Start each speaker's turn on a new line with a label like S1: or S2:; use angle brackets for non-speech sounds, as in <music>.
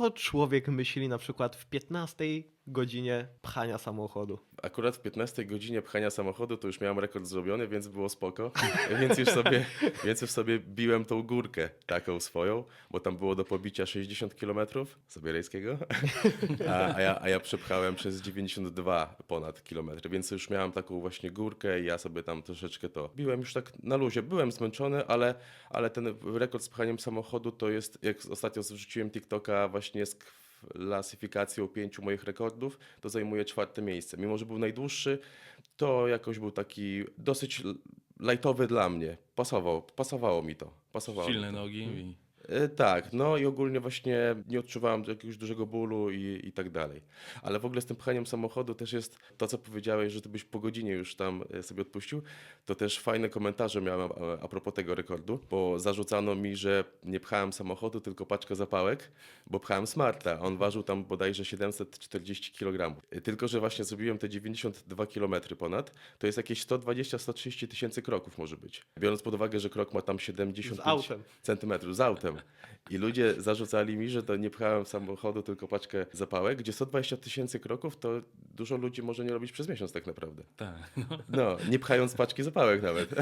S1: co człowiek myśli na przykład w 15 godzinie pchania samochodu?
S2: Akurat w 15 godzinie pchania samochodu to już miałem rekord zrobiony, więc było spoko. <laughs> Więc już sobie, więc już sobie biłem tą górkę taką swoją, bo tam było do pobicia 60 km Sobierajskiego, a, a, ja, a ja przepchałem przez 92 ponad kilometry, więc już miałem taką właśnie górkę i ja sobie tam troszeczkę to biłem już tak na luzie. Byłem zmęczony, ale, ale ten rekord z pchaniem samochodu to jest, jak ostatnio wrzuciłem TikToka właśnie z klasyfikacją pięciu moich rekordów, to zajmuje czwarte miejsce. Mimo, że był najdłuższy, to jakoś był taki dosyć lajtowy dla mnie. Pasował, pasowało mi to. Pasowało mi
S3: Silne
S2: to.
S3: nogi
S2: E, Tak, no i ogólnie właśnie nie odczuwałem jakiegoś dużego bólu i, i tak dalej. Ale w ogóle z tym pchaniem samochodu też jest to, co powiedziałeś, że ty byś po godzinie już tam e, sobie odpuścił, to też fajne komentarze miałem a, a propos tego rekordu, bo zarzucano mi, że nie pchałem samochodu, tylko paczkę zapałek, bo pchałem smarta. On ważył tam bodajże 740 kg. E, Tylko, że właśnie zrobiłem te 92 km ponad, to jest jakieś 120-130 tysięcy kroków może być. Biorąc pod uwagę, że krok ma tam 75
S1: Z autem.
S2: centymetrów z autem. I ludzie zarzucali mi, że to nie pchałem samochodu, tylko paczkę zapałek, gdzie 120 tysięcy kroków to dużo ludzi może nie robić przez miesiąc tak naprawdę.
S3: tak.
S2: No, nie pchając paczki zapałek nawet. <laughs>